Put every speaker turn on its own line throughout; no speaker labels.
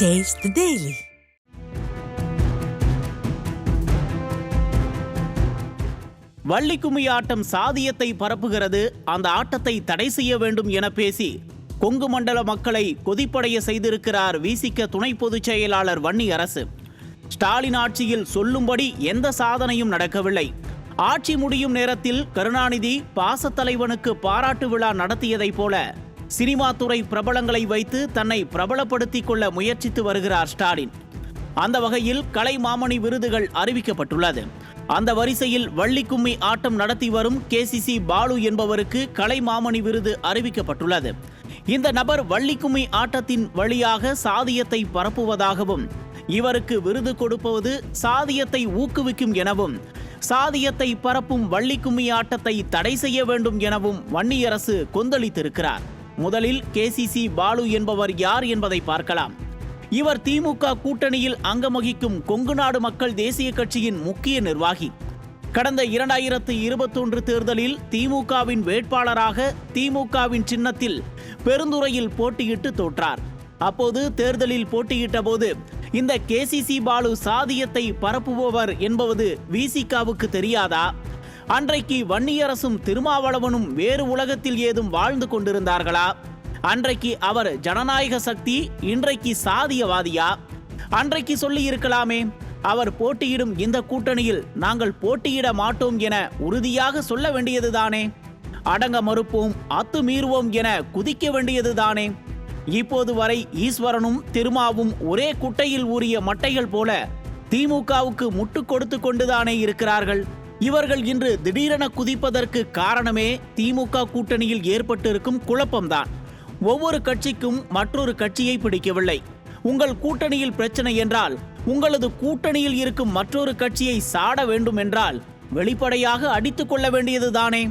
Taste the Daily.
Vallikummi ஆட்டம் சாதியத்தை பரப்புகிறது. அந்த ஆட்டத்தை தடை செய்ய வேண்டும் என பேசி கொங்கு மண்டல மக்களை கொதிப்படைய செய்திருக்கிறார் விசிக துணை பொதுச் செயலாளர் வன்னி அரசு. ஸ்டாலின் ஆட்சியில் சொல்லும்படி எந்த சாதனையும் நடக்கவில்லை. ஆட்சி முடியும் நேரத்தில் கருணாநிதி பாசத்தலைவனுக்கு பாராட்டு விழா நடத்தியதைப் போல சினிமா துறை பிரபலங்களை வைத்து தன்னை பிரபலப்படுத்திக் கொள்ள முயற்சித்து வருகிறார் ஸ்டாலின். அந்த வகையில் கலை மாமணி விருதுகள் அறிவிக்கப்பட்டுள்ளது. அந்த வரிசையில் வள்ளி கும்மி ஆட்டம் நடத்தி வரும் கேசிசி பாலு என்பவருக்கு கலை மாமணி விருது அறிவிக்கப்பட்டுள்ளது. இந்த நபர் வள்ளி கும்மி ஆட்டத்தின் வழியாக சாதியத்தை பரப்புவதாகவும் இவருக்கு விருது கொடுப்பது சாதியத்தை ஊக்குவிக்கும் எனவும் சாதியத்தை பரப்பும் வள்ளி கும்மி ஆட்டத்தை தடை செய்ய வேண்டும் எனவும் வன்னியரசு கொந்தளித்திருக்கிறார். முதலில் கேசிசி பாலு என்பவர் யார் என்பதை பார்க்கலாம். இவர் திமுக கூட்டணியில் அங்கமகிக்கும் கொங்கு நாடு மக்கள் தேசிய கட்சியின் முக்கிய நிர்வாகி. கடந்த இரண்டாயிரத்து இருபத்தொன்று தேர்தலில் திமுகவின் வேட்பாளராக திமுகவின் சின்னத்தில் பெருந்துறையில் போட்டியிட்டு தோற்றார். அப்போது தேர்தலில் போட்டியிட்ட போது இந்த கேசிசி பாலு சாதியத்தை பரப்புபவர் என்பது விசிகாவுக்கு தெரியாதா? அன்றைக்கு வன்னியரசும் திருமாவளவனும் வேறு உலகத்தில் ஏதும் வாழ்ந்து கொண்டிருந்தார்களா? அன்றைக்கு அவர் ஜனநாயக சக்தி இன்றைக்கு சாதியவாதியா? அன்றைக்கு சொல்லி இருக்கலாமே அவர் போட்டியிடும் இந்த கூட்டணியில் நாங்கள் போட்டியிட மாட்டோம் என உறுதியாக சொல்ல வேண்டியதுதானே? அடங்க மறுப்போம் அத்துமீறுவோம் என குதிக்க வேண்டியதுதானே? இப்போது வரை ஈஸ்வரனும் திருமாவும் ஒரே குட்டையில் ஊறிய மட்டைகள் போல திமுகவுக்கு முட்டு கொடுத்து கொண்டுதானே இருக்கிறார்கள்? இவர்கள் இன்று திடீரென குதிப்பதற்கு காரணமே திமுக கூட்டணியில் ஏற்பட்டிருக்கும் குழப்பம்தான். ஒவ்வொரு கட்சிக்கும் மற்றொரு கட்சியை பிடிக்கவில்லை. உங்கள் கூட்டணியில் பிரச்சனை என்றால் உங்களது கூட்டணியில் இருக்கும் மற்றொரு கட்சியை சாட வேண்டும் என்றால் வெளிப்படையாக அடித்துக் கொள்ள வேண்டியதுதானே?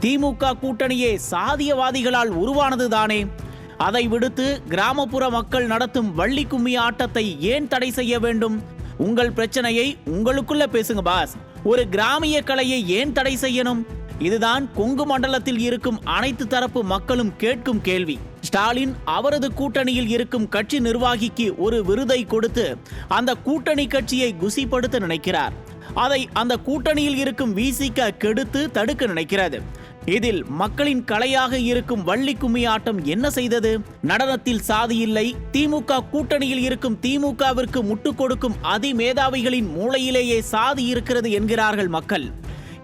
திமுக கூட்டணியே சாதியவாதிகளால் உருவானதுதானே? அதை விடுத்து கிராமப்புற மக்கள் நடத்தும் வள்ளி கும்மி ஆட்டத்தை ஏன் தடை செய்ய வேண்டும்? உங்கள் பிரச்சனையை உங்களுக்குள்ள பேசுங்க பாஸ். ஒரு கிராமிய கலையை ஏன் தடை செய்யணும்? இதுதான் கொங்கு மண்டலத்தில் இருக்கும் அனைத்து தரப்பு மக்களும் கேட்கும் கேள்வி. ஸ்டாலின் அவரது கூட்டணியில் இருக்கும் கட்சி நிர்வாகிக்கு ஒரு விருதை கொடுத்து அந்த கூட்டணி கட்சியை குசிப்படுத்த நினைக்கிறார். அதை அந்த கூட்டணியில் இருக்கும் விசிக கெடுத்து தடுக்க நினைக்கிறது. இதில் மக்களின் கலையாக இருக்கும் வள்ளி கும்மி ஆட்டம் என்ன செய்தது? நடனத்தில் சாதி இல்லை திமுக கூட்டணியில் இருக்கும் திமுகவிற்கு முட்டுக் கொடுக்கும் அதிமேதாவிகளின் மூளையிலேயே சாதி இருக்கிறது என்கிறார்கள் மக்கள்.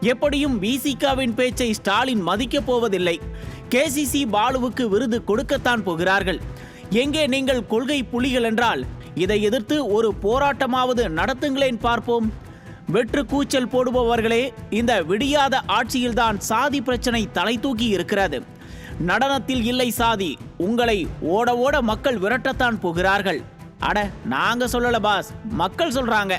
எப்படியும் விசிகாவின் பேச்சை ஸ்டாலின் மதிக்கப் போவதில்லை. கேசிசி பாலுவுக்கு விருது கொடுக்கத்தான் போகிறார்கள். எங்கே நீங்கள் கொள்கை புலிகள் என்றால் இதை எதிர்த்து ஒரு போராட்டமாவது நடத்துங்களேன் பார்ப்போம். வெற்று கூச்சல் போடுபவர்களே இந்த விடியாத ஆட்சியில்தான் சாதி பிரச்சனை தலை தூக்கி இருக்கிறது. நடனத்தில் இல்லை சாதி உங்களை ஓட ஓட மக்கள் விரட்டத்தான் போகிறார்கள். அட நாங்க சொல்லல பாஸ் மக்கள் சொல்றாங்க.